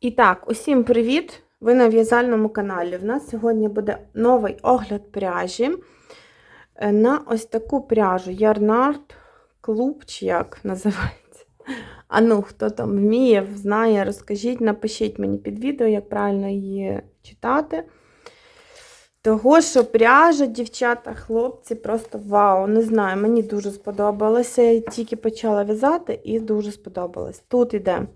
І так, усім привіт! Ви на в'язальному каналі. В нас сьогодні буде новий огляд пряжі е, на ось таку пряжу Ярнард Клуб, чи як називається. А ну, хто там вміє, знає, розкажіть, напишіть мені під відео, як правильно її читати. Того, що пряжа, дівчата, хлопці, просто вау! Не знаю, мені дуже сподобалося. Я тільки почала в'язати і дуже сподобалось. Тут іде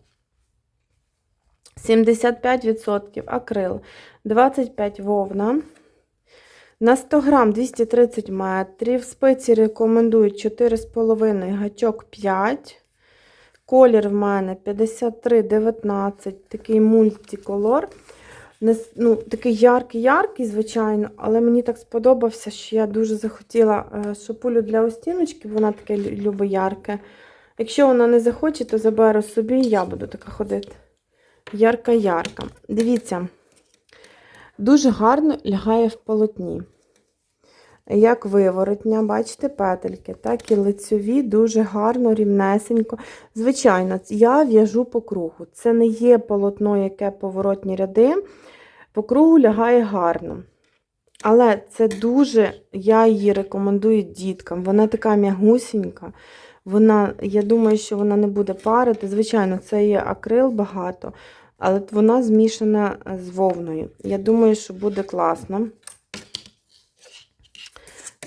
75% акрил, 25 вовна. На 100 грам 230 метрів. Спиці рекомендують 4,5 гачок 5. Колір в мене 53,19, такий мультиколор. Ну, Такий яркий-яркий, звичайно, але мені так сподобався, що я дуже захотіла е, шапулю для остіночки, вона таке любить ярке. Якщо вона не захоче, то заберу собі і я буду така ходити. Ярка-ярка. Дивіться, дуже гарно лягає в полотні. Як виворотня, бачите, петельки, так і лицьові, дуже гарно, рівнесенько. Звичайно, я в'яжу по кругу. Це не є полотно, яке поворотні ряди. По кругу лягає гарно. Але це дуже, я її рекомендую діткам. Вона така м'ягусінька. Вона, я думаю, що вона не буде парити. Звичайно, це є акрил багато, але вона змішана з вовною. Я думаю, що буде класно.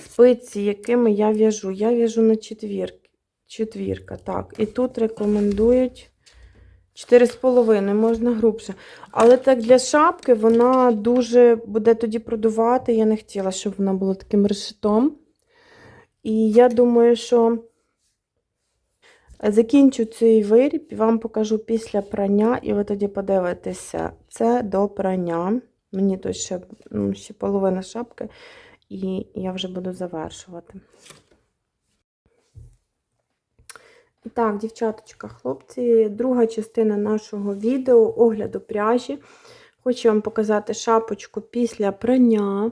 Спиці, якими я в'яжу. Я в'яжу на четвірки. четвірка. так. І тут рекомендують 4,5, можна грубше. Але так для шапки вона дуже буде тоді продувати. Я не хотіла, щоб вона була таким решетом. І я думаю, що. Закінчу цей виріб вам покажу після прання, і ви тоді подивитеся, це до прання. Мені тут ще, ще половина шапки, і я вже буду завершувати. Так, дівчаточка, хлопці, друга частина нашого відео огляду пряжі. Хочу вам показати шапочку після прання.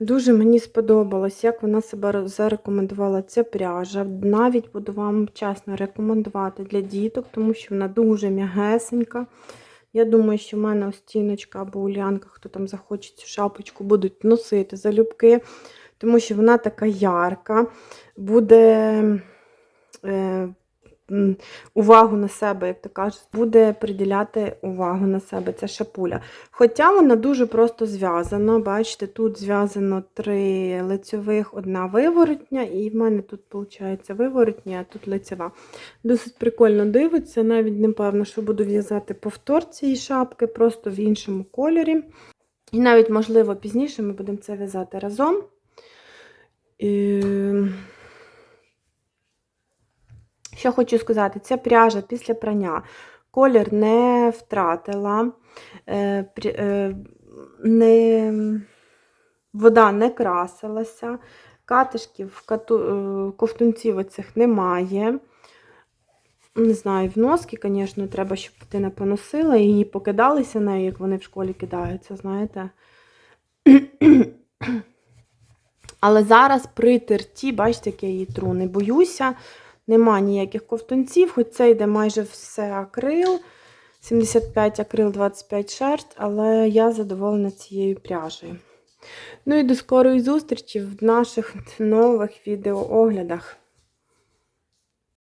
Дуже мені сподобалось, як вона себе зарекомендувала ця пряжа. Навіть буду вам чесно рекомендувати для діток, тому що вона дуже м'ягесенька. Я думаю, що в мене остіночка або улянка, хто там захоче цю шапочку, будуть носити залюбки, тому що вона така ярка, буде. Увагу на себе, як то кажуть, буде приділяти увагу на себе ця шапуля. Хоча вона дуже просто зв'язана. Бачите, тут зв'язано три лицьових, одна виворотня, і в мене тут, виходить, виворотня, а тут лицева. Досить прикольно дивиться, навіть не певно, що буду в'язати повтор цієї шапки, просто в іншому кольорі. І навіть, можливо, пізніше ми будемо це в'язати разом. І... Що хочу сказати, ця пряжа після прання колір не втратила, е, е, не, вода не красилася, катишків, е, ковтунців оцих немає. Не знаю, в носки, звісно, треба, щоб дитина поносила, і покидалися нею, як вони в школі кидаються, знаєте. Але зараз при терті, бачите, як я її тру, не боюся. Нема ніяких ковтунців, хоч це йде майже все акрил. 75 акрил, 25 шерсть, але я задоволена цією пряжею. Ну і до скорої зустрічі в наших нових відеооглядах.